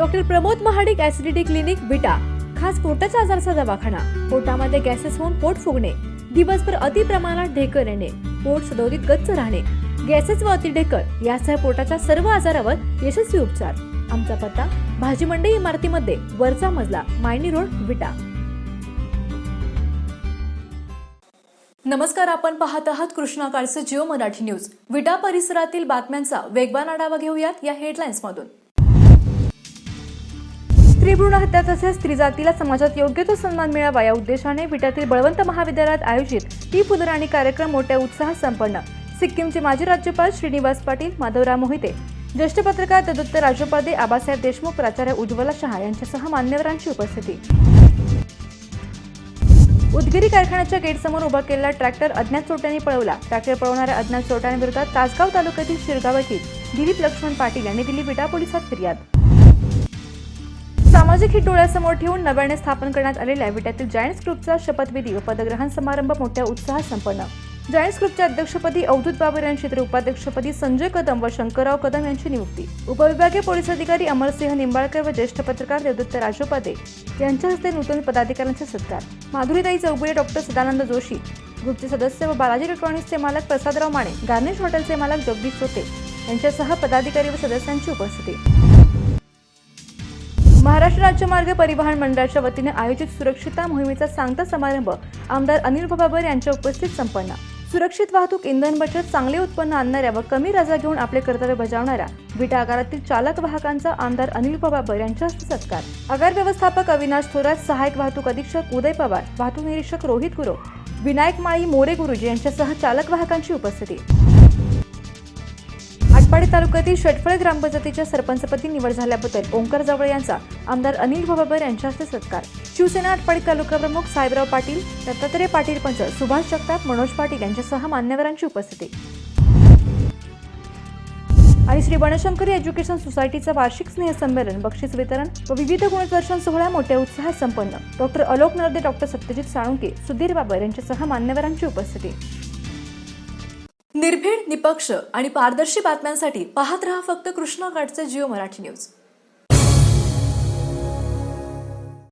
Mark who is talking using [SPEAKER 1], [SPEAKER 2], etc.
[SPEAKER 1] Doctor Pramod Mahadik acidity clinic Vita. खास पोटाच्या आजारचा दवाखाना. पोटामध्ये गॅसेस होऊन पोट फुगणे. दिवसभर अति प्रमाणात ढेकर येणे. पोट सदोदित गच्च राहणे. गॅसेस व अतिढेकर यासह पोटाच्या सर्व आजारावर यशस्वी उपचार. आमचा पत्ता भाजी मंडई इमारतीमध्ये वरचा मजला मायनी रोड विटा नमस्कार आपण पाहत आहात कृष्णा काळचं जिओ मराठी न्यूज. विटा परिसरातील बातम्यांचा वेगवान आढावा घेऊयात या हेडलाईन्स मधून. स्त्री भ्रूण हत्या तसेच स्त्री जातीला समाजात योग्य तो सन्मान मिळावा या उद्देशाने विट्यातील बळवंत महाविद्यालयात आयोजित टी पुनराणी कार्यक्रम मोठ्या उत्साहात संपन्न. सिक्कीमचे माजी राज्यपाल श्रीनिवास पाटील माधवराव मोहिते ज्येष्ठ पत्रकार दत्त राजोपाध्ये आबासाहेब देशमुख प्राचार्य उज्ज्वला शहा यांच्यासह मान्यवरांची उपस्थिती. उदगिरी कारखान्याच्या गेटसमोर उभा केलेला ट्रॅक्टर अज्ञात चोरट्यांनी पळवला. ट्रॅक्टर पळवणाऱ्या अज्ञात चोरट्यांविरोधात तासगाव तालुक्यातील शिरगाव येथील दिलीप लक्ष्मण पाटील यांनी दिली विटा पोलिसात फिर्याद. सामाजिक हित डोळ्यासमोर ठेवून नव्याने स्थापन करण्यात आलेल्या विट्यातील जायंट्स ग्रुपचा शपथविधी व पदग्रहण समारंभ मोठ्या उत्साहात संपन्न. जायंट्स ग्रुपच्या अध्यक्षपदी अवधूत बाबर यांची तर उपाध्यक्षपदी संजय कदम व शंकरराव कदम यांची नियुक्ती. उपविभागीय पोलीस अधिकारी अमरसिंह निंबाळकर व ज्येष्ठ पत्रकार देवदत्त राजोपादे यांच्या हस्ते नूतन पदाधिकाऱ्यांचा सत्कार. माधुरीताई चौगुले डॉक्टर सदानंद जोशी ग्रुपचे सदस्य व बालाजी इलेक्ट्रॉनिक्सचे मालक प्रसादराव माने गार्निश हॉटेलचे मालक जगदीश सोते यांच्यासह पदाधिकारी व सदस्यांची उपस्थिती. महाराष्ट्र राज्य मार्ग परिवहन मंडळाच्या वतीने आयोजित सुरक्षितता मोहिमेचा सांगता समारंभ आमदार अनिल बाबर यांच्या उपस्थित संपन्न. सुरक्षित वाहतूक इंधन बचत चांगले उत्पन्न आणणाऱ्या व कमी रजा घेऊन आपले कर्तव्य बजावणाऱ्या विटा आगारातील चालक वाहकांचा आमदार अनिल बाबर यांच्या हस्ते सत्कार. आगार व्यवस्थापक अविनाश थोरात सहायक वाहतूक अधीक्षक उदय पवार वाहतूक निरीक्षक रोहित गुरव विनायक माळी मोरे गुरुजी यांच्यासह चालक वाहकांची उपस्थिती. आटपाडी तालुक्यातील षटफळ ग्रामपंचायतीच्या सरपंचपदी निवड झाल्याबद्दल ओंकार जावळे यांचा आमदार अनिल बाबर यांच्या हस्ते सत्कार. शिवसेना आटपाडी तालुका प्रमुख साहेबराव पाटील दत्तात्रय पाटील पंच सुभाष जगताप मनोज पाटील यांच्यासह मान्यवरांची उपस्थिती. आणि श्री बनशंकरी एज्युकेशन सोसायटीचं वार्षिक स्नेहसंमेलन बक्षीस वितरण व विविध गुणदर्शन सोहळा मोठ्या उत्साहात संपन्न. डॉक्टर अलोक नरदे डॉक्टर सत्यजित साळुंके सुधीर बाबर यांच्यासह मान्यवरांची उपस्थिती. निर्भीड निपक्ष आणि पारदर्शी बातम्यांसाठी पाहत रहा फक्त कृष्णा घाटचे जिओ मराठी न्यूज.